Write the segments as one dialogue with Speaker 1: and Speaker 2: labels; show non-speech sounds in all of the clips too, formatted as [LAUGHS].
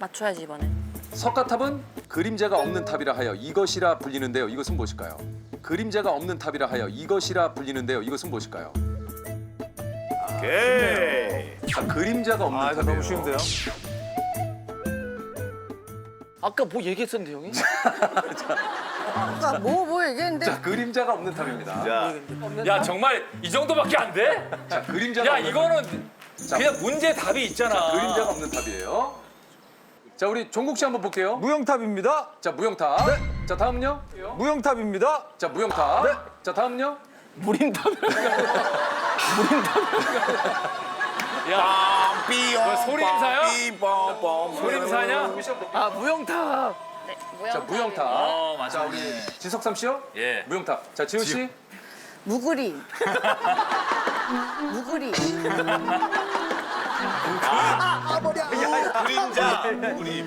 Speaker 1: 맞춰야지 이번엔.
Speaker 2: 석가탑은 그림자가 없는 탑이라 하여 이것이라 불리는데요. 이것은 무엇일까요? 그림자가 없는 탑이라 하여 이것이라 불리는데요. 이것은 무엇일까요?
Speaker 3: 오케이.
Speaker 2: 자, 그림자가 없는
Speaker 4: 아, 이거
Speaker 2: 탑이에요.
Speaker 4: 너무 쉬운데요?
Speaker 5: 아까 뭐 얘기했었는데 형이? [LAUGHS]
Speaker 6: 아까 뭐, 뭐 얘기했는데
Speaker 2: 자, 그림자가 없는 탑입니다.
Speaker 3: 자,
Speaker 5: 야 정말 이 정도밖에 안 돼?
Speaker 2: 자, 그림자가
Speaker 5: 야
Speaker 2: 없는
Speaker 5: 이거는 그냥 문제 답이 있잖아.
Speaker 2: 그림자가 없는 탑이에요. 자, 우리 종국 씨 한번 볼게요.
Speaker 4: 무용탑입니다.
Speaker 2: 자, 무용탑. 자, 다음은요?
Speaker 4: 무용탑입니다.
Speaker 2: 자, 무용탑.
Speaker 4: 네.
Speaker 2: 자.
Speaker 5: 뭐 소리 인사야?
Speaker 3: 삐뽕뽕.
Speaker 5: 소림사냐? 아 무용탑.
Speaker 1: 네,
Speaker 2: 자, 무용탑.
Speaker 5: 어
Speaker 2: 자,
Speaker 5: 맞아.
Speaker 2: 우리 지석삼 씨요?
Speaker 5: 예.
Speaker 2: 무용탑. 자, 지호 씨?
Speaker 6: 무구리 [LAUGHS] 무구리
Speaker 3: 그림자. 그림.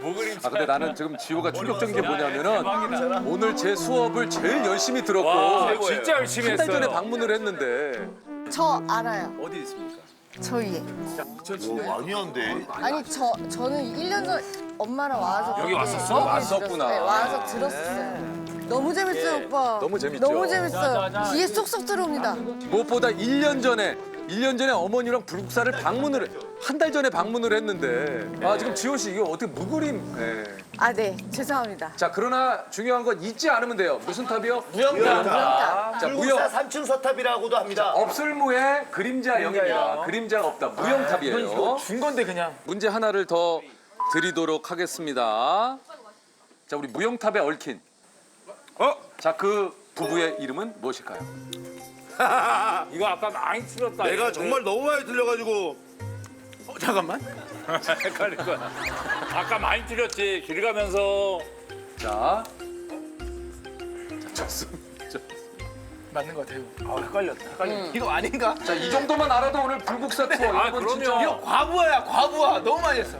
Speaker 5: 뭐그림.
Speaker 2: 아 근데 나는 지금 지호가 충격적인 게 뭐냐면은 오늘 제 수업을 제일 열심히 들었고
Speaker 5: 와. 진짜 열심히
Speaker 2: 한달
Speaker 5: 했어요.
Speaker 2: 전에 방문을 했는데
Speaker 6: 저 알아요
Speaker 2: 어디 있습니까?
Speaker 6: 저희
Speaker 3: 오, 많이 한데.
Speaker 6: 아니 저 저는 1년 전 엄마랑 와서
Speaker 5: 여기 왔었어?
Speaker 2: 왔었구나.
Speaker 6: 네, 와서 들었어요 너무 재밌어요 오빠
Speaker 2: 너무 재밌죠?
Speaker 6: 너무 재밌어요 귀에 쏙쏙 들어옵니다
Speaker 2: 무엇보다 1년 전에 1년 전에 어머니랑 불국사를 방문을 한 달 전에 방문을 했는데 아 지금 지호 씨 이거 어떻게 무그림 네.
Speaker 6: 아네 죄송합니다
Speaker 2: 자 그러나 중요한 건 잊지 않으면 돼요 무슨 탑이요?
Speaker 3: 무용탑.
Speaker 2: 자
Speaker 3: 불국사
Speaker 2: 무용
Speaker 3: 삼층 서탑이라고도 합니다.
Speaker 2: 없을무의 그림자 영입니다 그림자가 없다
Speaker 5: 이거
Speaker 2: 무용탑이에요
Speaker 5: 준 건데 그냥.
Speaker 2: 문제 하나를 더 드리도록 하겠습니다 자 우리 무용탑에 얽힌
Speaker 4: 어?
Speaker 2: 자 그 부부의 이름은 무엇일까요? [LAUGHS]
Speaker 5: 이거 아까 많이 틀렸다.
Speaker 3: 내가 정말 너무 많이 들려가지고.
Speaker 5: 어, 잠깐만. [LAUGHS] 헷갈릴 거야. 아까 많이 틀렸지. 길 가면서
Speaker 2: 자.
Speaker 5: 맞는 것 같아요. 아 헷갈렸다. 헷갈렸다. 이거 아닌가?
Speaker 2: 자, 이 정도만 알아도 오늘 불국사 투어
Speaker 5: 아,
Speaker 2: 이건. 진짜
Speaker 5: 이거 과부하야 과부하. 너무 많이 했어.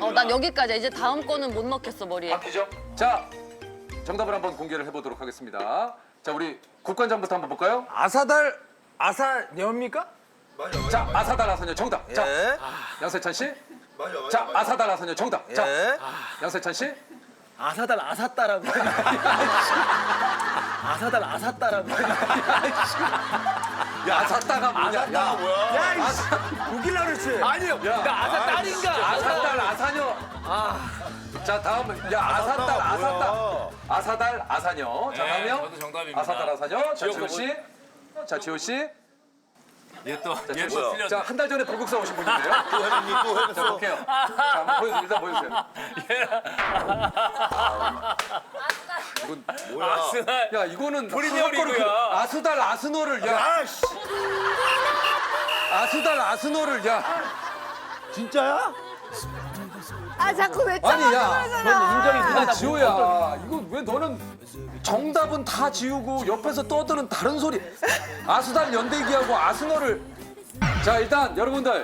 Speaker 1: 어, 난 여기까지. 이제 다음 거는 못 넣겠어 머리에.
Speaker 2: 바뀌죠? 자, 정답을 한번 공개를 해보도록 하겠습니다. 자, 우리 국관장부터 한번 볼까요?
Speaker 4: 아사달 아사녀입니까?
Speaker 2: 자, 아사달 아사녀 정답. 자,
Speaker 4: 예.
Speaker 2: 양세찬 씨. 자, 아사달 아사녀 정답. 자,
Speaker 4: 예.
Speaker 2: 양세찬 씨.
Speaker 5: 아사달 아사따라고. [LAUGHS] 아사달 아사따라고.
Speaker 2: 야, 아사따가 뭐냐?
Speaker 3: 나
Speaker 2: 야,
Speaker 3: 뭐야?
Speaker 4: 웃길라 그렇지.
Speaker 5: 아니요. 나 아사딸인가?
Speaker 2: 아사달 아사녀. 자, 다음은 야, 아사달 아사따. 아사달 아사녀. 자,
Speaker 5: 네,
Speaker 2: 다음이요.
Speaker 5: 저도 정답입니다.
Speaker 2: 아사달 아사녀. 자, 지호 씨. 자, 지호 씨.
Speaker 5: 얘또
Speaker 2: 자,
Speaker 5: 얘
Speaker 2: 지호
Speaker 5: 또
Speaker 2: 씨.
Speaker 5: 틀렸네.
Speaker 2: 자, 한달 전에 불국사 오신 분인데요.
Speaker 3: 또 해냈니? 또
Speaker 2: 자,
Speaker 3: 해냈어.
Speaker 2: 볼게요. 자, 한번 보여주세요. 일단 보여주세요. 이건
Speaker 3: 뭐야?
Speaker 5: 아스날.
Speaker 2: 야 이거는
Speaker 5: 프리미어
Speaker 2: 그거를
Speaker 5: 리그야.
Speaker 2: 그 아스달 아스노를 야
Speaker 3: 아씨.
Speaker 2: 아스달 아스노를 야
Speaker 3: 진짜야?
Speaker 6: 아 자꾸 왜
Speaker 2: 아니, 야.
Speaker 6: 인정이
Speaker 2: 야, 지호야. 이거 왜 너는 정답은 다 지우고 옆에서 떠드는 다른 소리. 아스달 연대기하고 아스노를. 자 일단 여러분들